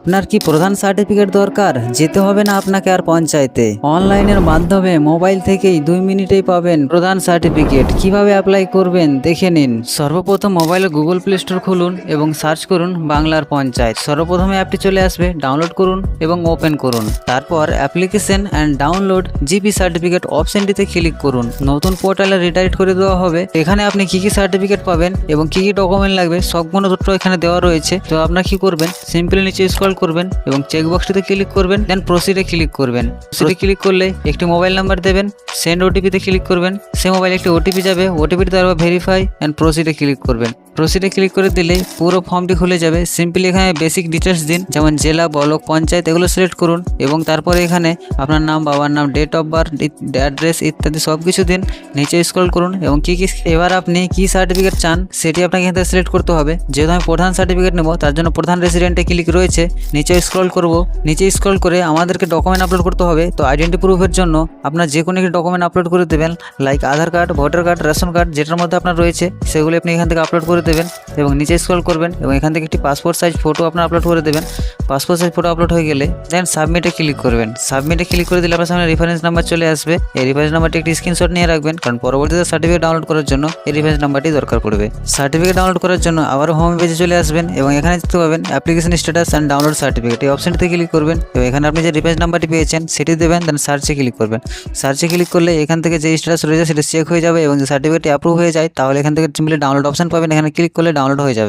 আপনার কি প্রধান সার্টিফিকেট দরকার? যেতে হবে না আপনাকে আর পঞ্চায়েতে। অনলাইনের মাধ্যমে মোবাইল থেকেই দুই মিনিটেই পাবেন প্রধান সার্টিফিকেট। কীভাবে অ্যাপ্লাই করবেন দেখে নিন। সর্বপ্রথম মোবাইলে গুগল প্লে স্টোর খুলুন এবং সার্চ করুন বাংলার পঞ্চায়েত। সর্বপ্রথমে অ্যাপটি চলে আসবে, ডাউনলোড করুন এবং ওপেন করুন। তারপর application and download GP certificate অপশনটিতে ক্লিক করুন। নতুন পোর্টালে রিডাইরেক্ট করে দেওয়া হবে। এখানে আপনি কি কি সার্টিফিকেট পাবেন এবং কি কি ডকুমেন্ট লাগবে, সবগুলো তথ্য এখানে দেওয়া রয়েছে। তো আপনার কি করবেন? সিম্পলি নিচে স্ক্রল করবেন এবং চেক বক্সটিতে ক্লিক করবেন দেন প্রসিডে ক্লিক করবেন। প্রসিডে ক্লিক করলে একটি মোবাইল নাম্বার দেবেন সেন্ড ওটিপিতে ক্লিক করবেন সে মোবাইলে একটি ওটিপি যাবে ওটিপিটি তারপর ভেরিফাই অ্যান্ড প্রসিডে ক্লিক করবেন। প্রসিডে ক্লিক করে দিলে পুরো ফর্মটি খুলে যাবে। সিম্পলি এখানে বেসিক ডিটেলস দিন, যেমন জেলা, ব্লক, পঞ্চায়েত, এগুলো সিলেক্ট করুন এবং তারপরে এখানে আপনার নাম, বাবার নাম ডেট অফ বার্থ অ্যাড্রেস ইত্যাদি সব কিছু দিন, নিচে স্ক্রল করুন এবং কি কি এবার আপনি কি সার্টিফিকেট চান, সেটি আপনাকে এখান থেকে সিলেক্ট করতে হবে। যেহেতু আমি প্রধান সার্টিফিকেট নেব, তার জন্য প্রধান রেসিডেন্টে ক্লিক রয়েছে। নিচে স্ক্রল করব। নিচে স্ক্রল করে আমাদেরকে ডকুমেন্ট আপলোড করতে হবে। তো আইডেন্টি প্রুফের জন্য আপনার যে কোনো একটি ডকুমেন্ট আপলোড করে দেবেন। Like Aadhaar card voter card ration card যেটার মধ্যে আপনার রয়েছে, সেগুলো আপনি এখান থেকে আপলোড করে দেবেন এবং নিচে স্ক্রল করবেন এবং এখান থেকে একটি পাসপোর্ট সাইজ ফটো আপনার আপলোড করে দেবেন। পাসপোর্ট সাইজ ফটো আপলোড হয়ে গেলে দেন সাবমিটে ক্লিক করবেন। সাবমিটে ক্লিক করে দিলে আপনার সামনে রেফারেন্স নাম্বার চলে আসবে। এই রেফারেন্স নাম্বারটি একটি স্ক্রিনশট নিয়ে রাখবেন কারণ পরবর্তীতে সার্টিফিকেট ডাউনলোড করার জন্য এই রেফারেন্স নাম্বারটি দরকার পড়বে। সার্টিফিকেট ডাউনলোড করার জন্য আবারও হোম পেজে চলে আসবেন এবং এখানে দেখতে পাবেন application status and download certificate এই অপশনটিতে ক্লিক করবেন। এবং এখানে আপনি যে রিফারেন্স নাম্বারটি পেয়েছেন, সেটি দেবেন দেন সার্চে ক্লিক করবেন। সার্চে ক্লিক করলে এখান থেকে যে স্ট্যাটাস রয়েছে, সেটা চেক হয়ে যাবে এবং যে সার্টিফিকেটটি অ্যাপ্রুভ হয়ে যায়, তাহলে এখান থেকে সিম্পলি ডাউনলোড অপশন পাবেন। এখানে ক্লিক করলে ডাউনলোড হয়ে যাবে।